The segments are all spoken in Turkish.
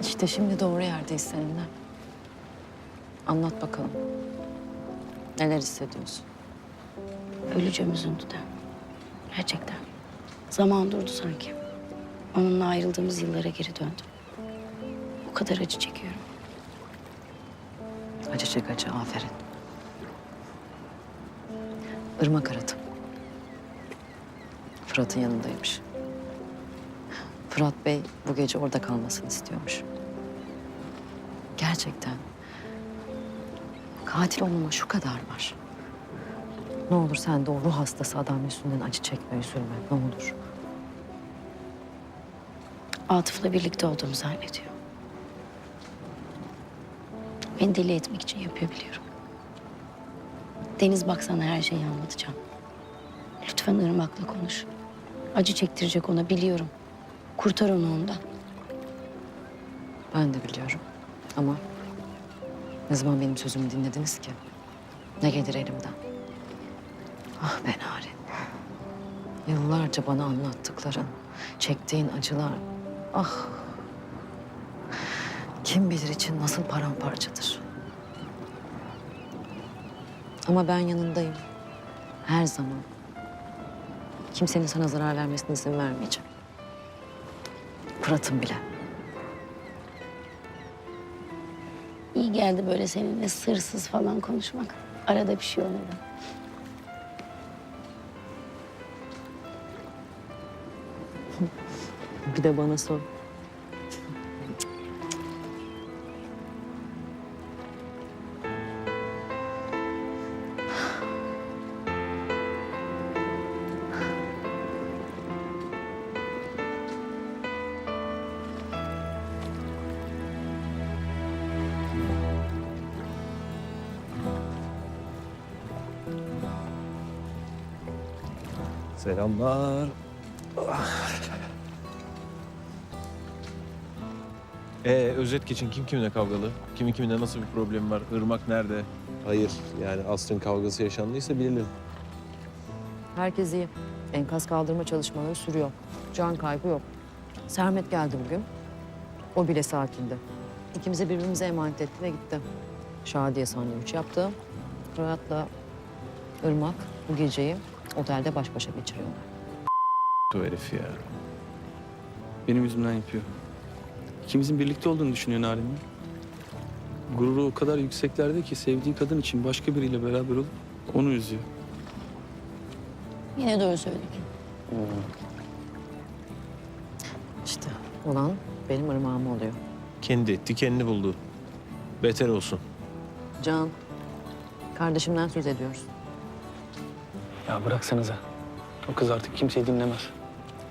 İşte şimdi doğru yerdeyiz seninle. Anlat bakalım. Neler hissediyorsun? Öleceğim üzüntüden. Gerçekten. Zaman durdu sanki. Onunla ayrıldığımız yıllara geri döndüm. O kadar acı çekiyorum. Acı çek acı, aferin. Irmak aradı. Fırat'ın yanındaymış. Fırat Bey bu gece orada kalmasını istiyormuş. Gerçekten. Katil olmama şu kadar var. Ne olur sen de o ruh hastası adam yüzünden acı çekme, üzülme. Ne olur. Atıf'la birlikte olduğumu zannediyor. Beni deli etmek için yapıyor biliyorum. Deniz baksana her şeyi anlatacağım. Lütfen Irmak'la konuş. Acı çektirecek ona biliyorum. Kurtar onu ondan. Ben de biliyorum. Ama ne zaman benim sözümü dinlediniz ki? Ne gelir elimden? Ah be Narin. Yıllarca bana anlattıkların, çektiğin acılar. Ah. Kim bilir için nasıl paramparçadır. Ama ben yanındayım. Her zaman. Kimsenin sana zarar vermesine izin vermeyeceğim. Fırat'ın bile. İyi geldi böyle seninle sırsız falan konuşmak. Arada bir şey olmadı. Bir de bana sor. Selamlar. Ee, özet geçin kim kiminle kavgalı? Kimin kiminle nasıl bir problemi var? Irmak nerede? Hayır yani Asrın kavgası yaşandıysa bilinir. Herkes iyi. Enkaz kaldırma çalışmaları sürüyor. Can kaybı yok. Sermet geldi bugün. O bile sakindi. İkimize birbirimize emanet etti ve gitti. Şadiye sandviç yaptı. Fırat'la Irmak bu geceyi otelde baş başa geçiriyorlar. O herif ya. Benim yüzümden yapıyor. İkimizin birlikte olduğunu düşünüyor Narin'in. Gururu o kadar yükseklerde ki sevdiği kadın için başka biriyle beraber olup onu üzüyor. Yine doğru söyledik. İşte olan benim ırmağım oluyor. Kendi etti, kendi buldu. Beter olsun. Can, kardeşimden söz ediyoruz. Ya bıraksanıza. O kız artık kimseyi dinlemez.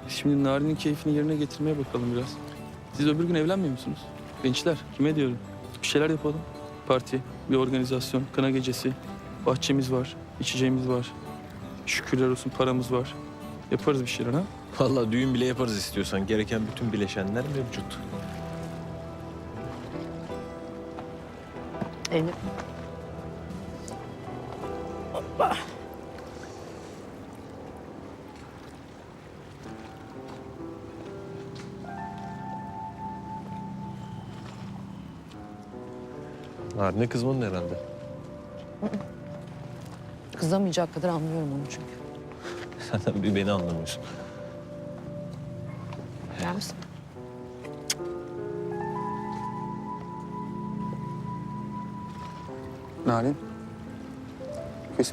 Şimdi Narin'in keyfini yerine getirmeye bakalım biraz. Siz öbür gün evlenmiyor musunuz? Gençler, kime diyorum? Bir şeyler yapalım. Parti, bir organizasyon, kına gecesi. Bahçemiz var, içeceğimiz var. Şükürler olsun paramız var. Yaparız bir şeyler ha? Vallahi düğün bile yaparız istiyorsan. Gereken bütün bileşenler mevcut. Elif. Narine kızmadın herhalde. Kızamayacak kadar anlıyorum onu çünkü. Zaten bir beni anlamıyorsun. Gel misin? Narin.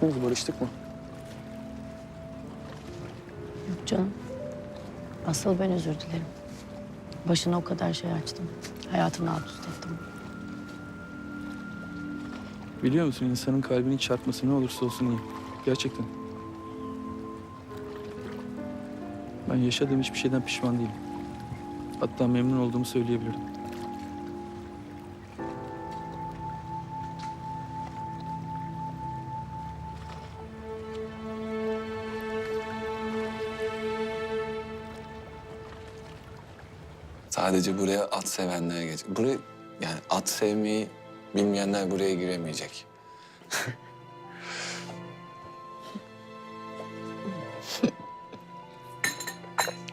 Müyüz, barıştık mı? Yok canım. Asıl ben özür dilerim. Başına o kadar şey açtım. Hayatını alt üst ettim. Biliyor musun insanın kalbinin çarpması ne olursa olsun iyi. Gerçekten. Ben yaşadığım hiçbir şeyden pişman değilim. Hatta memnun olduğumu söyleyebilirim. Sadece buraya at sevenlere geç. Buraya yani at sevmeyi bilmeyenler buraya giremeyecek.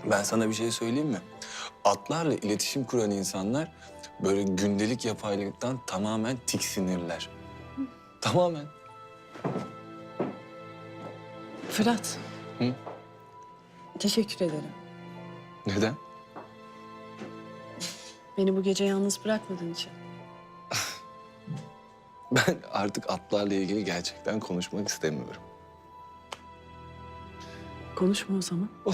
ben sana bir şey söyleyeyim mi? Atlarla iletişim kuran insanlar böyle gündelik yapaylıktan tamamen tiksinirler. Tamamen. Fırat. Hı? Teşekkür ederim. Neden? Beni bu gece yalnız bırakmadığın için. Ben artık atlarla ilgili gerçekten konuşmak istemiyorum. Konuşma o zaman. gel.